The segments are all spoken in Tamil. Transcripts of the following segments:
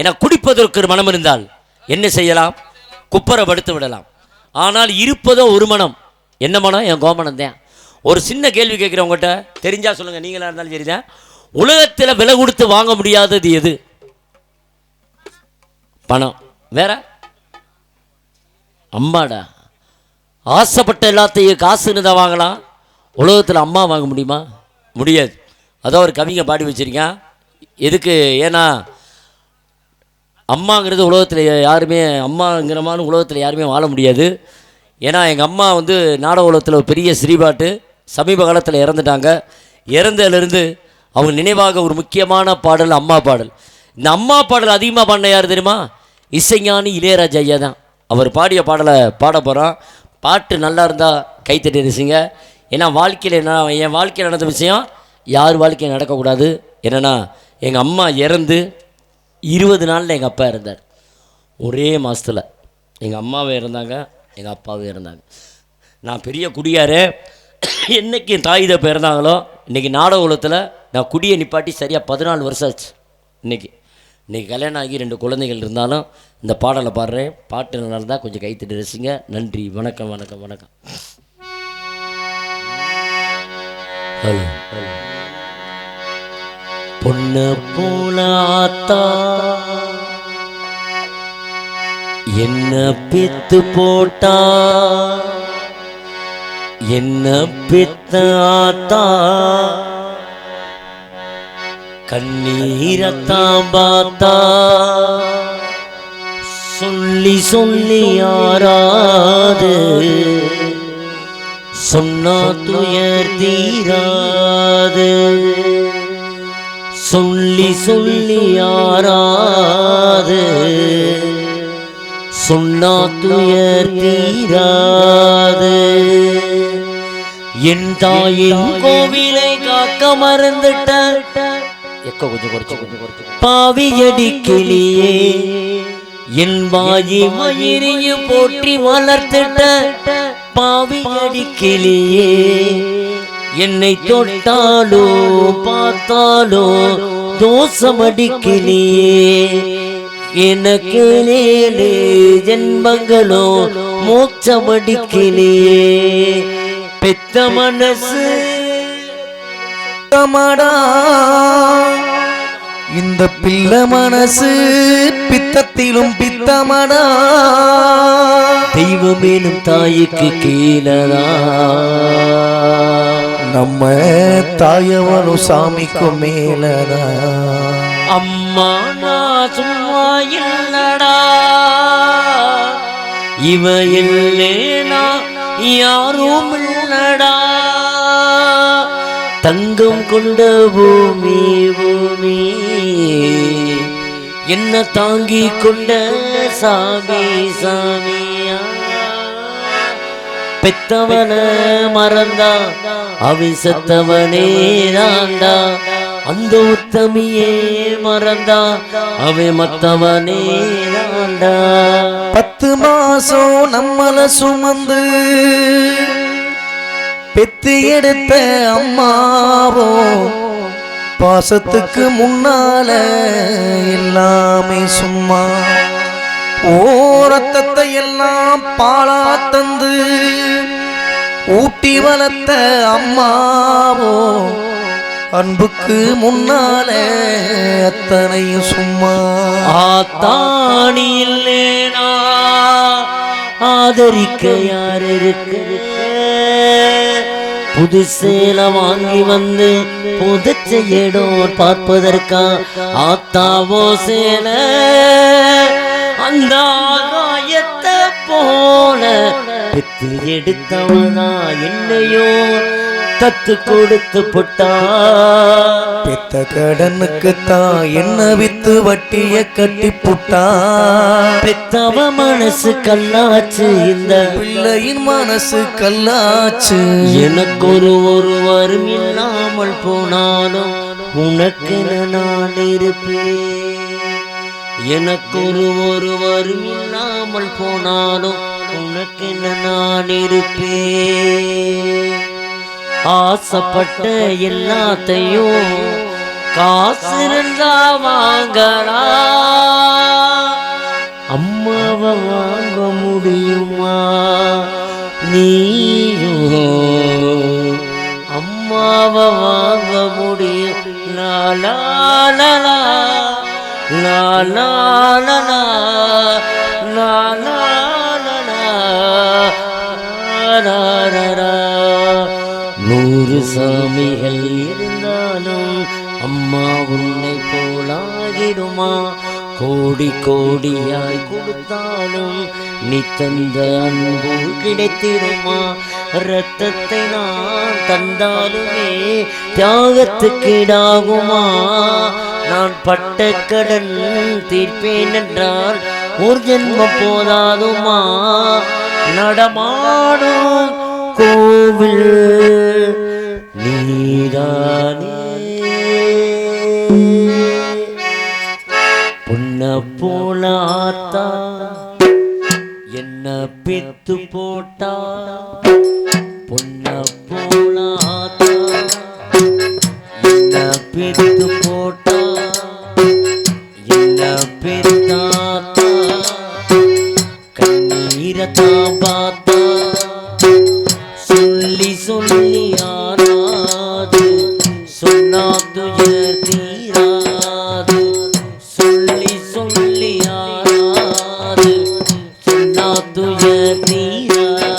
என குடிப்பதற்கு ஒரு மனம் இருந்தால் என்ன செய்யலாம்? குப்பரப்படுத்து விடலாம். ஆனால் இருப்பதோ ஒரு மனம். என்ன மனம்? என் கோமனம் தான் ஒரு சின்ன கேள்வி கேட்குறவங்ககிட்ட தெரிஞ்சால் சொல்லுங்கள் நீங்களாக இருந்தாலும் சரிதான் உலகத்தில் விலை கொடுத்து வாங்க முடியாதது எது? பணம். வேற? அம்மாடா. ஆசைப்பட்ட எல்லாத்தையும் காசுன்னு தான் வாங்கலாம். உலகத்தில் அம்மா வாங்க முடியுமா? முடியாது. அதான் ஒரு கவிங்க பாடி வச்சுருக்கேன். எதுக்கு? ஏன்னா அம்மாங்கிறது உலகத்தில் யாருமே அம்மாங்கிறமான உலகத்தில் யாருமே வாழ முடியாது. ஏன்னா எங்கள் அம்மா வந்து நாடக உலகத்தில் ஒரு பெரிய சிறிபாட்டு சமீப காலத்தில் இறந்துட்டாங்க. இறந்ததுலேருந்து அவங்க நினைவாக ஒரு முக்கியமான பாடல் அம்மா பாடல். இந்த அம்மா பாடல் அதிகமாக பாடின யார் தெரியுமா? இசைஞானி இளையராஜா ஐயா தான். அவர் பாடிய பாடலை பாட போகிறோம் பாட்டு நல்லா இருந்தால் கைத்தட்டி ரசிங்க. ஏன்னா வாழ்க்கையில் என்ன என் வாழ்க்கையில் நடந்த விஷயம் யார் வாழ்க்கையில் நடக்கக்கூடாது. என்னென்னா எங்கள் அம்மா இறந்து இருபது நாளில் எங்கள் அப்பா இருந்தார் ஒரே மாதத்தில் எங்கள் அம்மாவும் இருந்தாங்க எங்கள் அப்பாவும் இருந்தாங்க நான் பெரிய குடியார். என்னைக்கு என் தாய் தப்ப இன்றைக்கி நாடக உலகத்தில் நான் குடியை நிப்பாட்டி சரியாக பதினாலு வருஷம் ஆச்சு. இன்றைக்கி இன்றைக்கி கல்யாணம் ஆகி ரெண்டு குழந்தைகள் இருந்தாலும் இந்த பாடலை பாடுறேன். பாட்டு நல்லா இருந்தால் கொஞ்சம் கைத்தட்டி ரசிங்க. நன்றி. வணக்கம் வணக்கம் வணக்கம். Hello hello. பொண்ணு போல என்ன பித்து போட்டா. என்ன பித்த ஆத்தா. கண்ணீரத்தான் பார்த்தா. சொல்லி சொல்லி ஆறாது. சொன்னா துயர் தீராது. சொல்லி சொல்லி ஆறாது. சொன்னா துயர் தீராது. என் தாயின் கோவிலை காக்க மறந்துட்ட. எக்க கொஞ்சம் குறைச்சு கொஞ்சம் குறைச்சு. பாவியடி கிளியே என் வாயி மயிரியும் போற்றி வளர்த்துட்ட. பாவியடி கிளியே என்னை தொட்டாலோ பார்த்தாலோ தோசமடிக்கிளியே எனக்கு ஏழு ஜென்மங்களோ மோட்சமடிக்கிளியே பெத்த மனசு பித்தமடா. இந்த பிள்ளை மனசு பித்தத்திலும் பித்தமடா. தெய்வமேனும் தாய்க்கு கீழதா நம்ம தாயவனும் சாமிக்கும் மேலடா. அம்மா நான் சும்மா இல்லடா. இவ இல்லேனா யாரும் இல்லடா. தங்கம் கொண்ட பூமி பூமி. என்ன தாங்கி கொண்ட சாமி சாமியா? பெத்தவன மறந்தா அவன் தாண்டா அந்த உத்தமியே மறந்தா. அவன் மத்தவனே தாண்டா பத்து மாசம் நம்மள சுமந்து பெத்து எடுத்த அம்மாவோ பாசத்துக்கு முன்னால எல்லாமே சும்மா. ஓரத்தத்தை எல்லாம் பாலா தந்து ஊட்டி வளர்த்த அம்மாவோ அன்புக்கு முன்னால அத்தனையும் சும்மா. ஆத்தாணி இல்லேனா ஆதரிக்க யார் இருக்கு? புது சேலை வாங்கி வந்து புதைச்ச இடம் பார்ப்பதற்கா? ஆத்தாவோ சேலை அந்த ஆகாயத்தை போல பெத்து எடுத்தவனா என்னையோ தத்து கொடுத்து புட்டா. பெத்த கடனுக்கு தான் என்ன வித்து வட்டிய கட்டி புட்டா. பெத்தவ மனசு கல்லாச்சு இந்த பிள்ளையின் மனசு கல்லாச்சு. எனக்கு ஒரு ஒருவரும் இல்லாமல் போனாலும் உனக்கு நான் இருப்பேன். எனக்கு ஒரு ஒருவரும் இல்லாமல் போனாலும் உனக்கென நான் இருப்பேன் ஆசைப்பட்ட எல்லாத்தையும் காசு இருந்தா வாங்கடா. அம்மாவை வாங்க முடியுமா? நீயோ. அம்மாவை வாங்க முடியும். லாலா லாலா லாலா சாமிகள் இருந்தாலும் அம்மா உன்னை போலாகிடுமா? கோடி கோடியாய் கொடுத்தாலும் நீ தந்த அன்பு கிடைத்திடுமா? ரத்தத்தை நான் தந்தாலுமே தியாகத்துக்கு ஈடாகுமா நான் பட்ட கடன் தீர்ப்பேன் என்றால் ஒரு ஜென்மம் போதாதுமா? நடமாடும் கோவில் านี तुझ पिया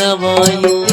নবয়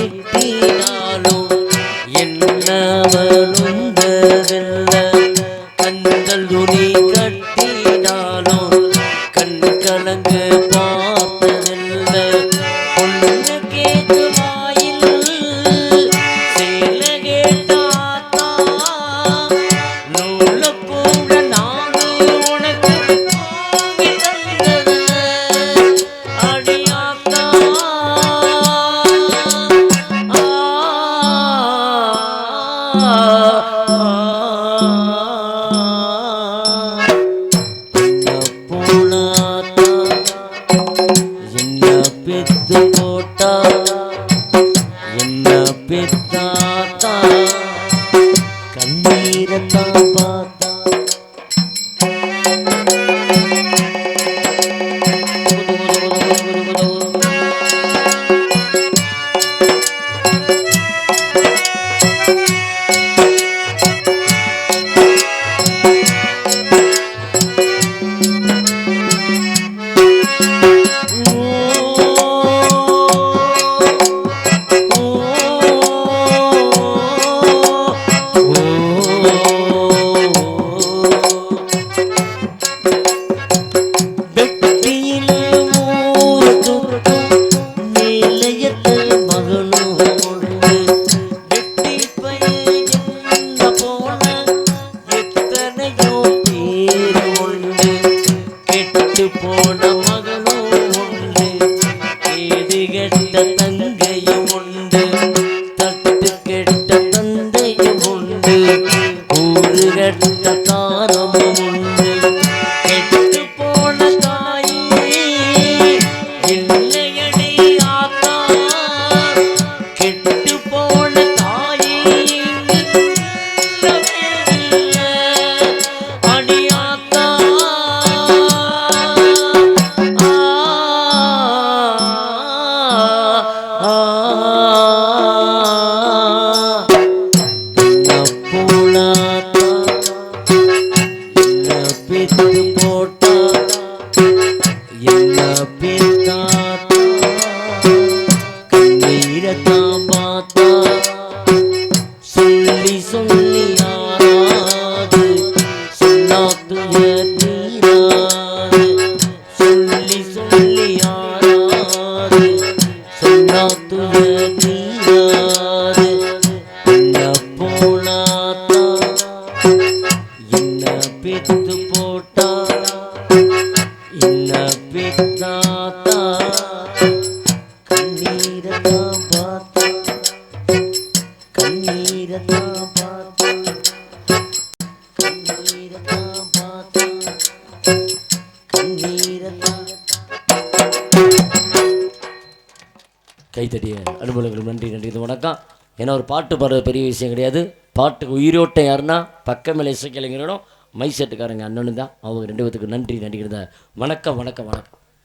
ಜಂಗ প্রিয়া கைத்தடிய அனுபவங்களுக்கு நன்றி நன்றி. இது வணக்கம். ஏன்னா ஒரு பாட்டு பாடுறது பெரிய விஷயம் கிடையாது. பாட்டுக்கு உயிரோட்டம் யாருன்னா பக்கமேல இசைக்கலைஞரோட மைசெட்டுக்காரங்க அண்ணனு தான். அவங்க ரெண்டு பேத்துக்கு நன்றி நன்றி வணக்கம் வணக்கம் வணக்கம்.